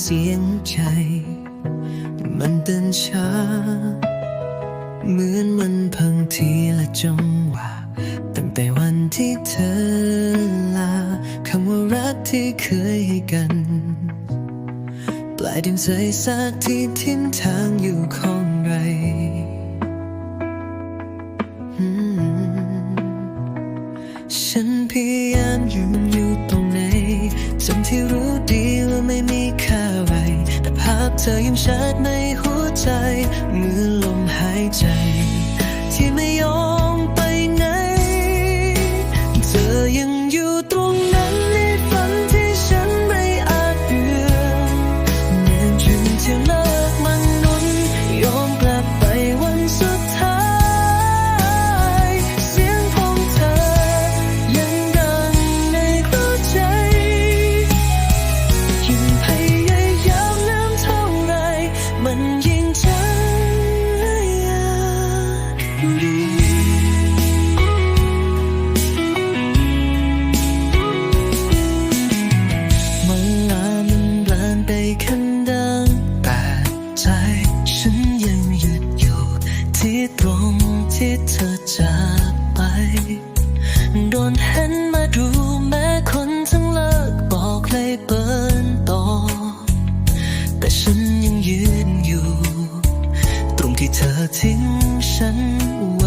เสียงใจ มันเดินช้า เหมือนมันพังทีละจังหวะตั้งแต่วันที่เธอลาคำว่ารักที่เคยให้กัน ปลายดินใสซากที่ทิ้มทางอยู่ของไรฉันพยายามยืนอยู่ตรงไหนจำที่รู้ ธอยังชัดในหัวใจเมือ ตรงที่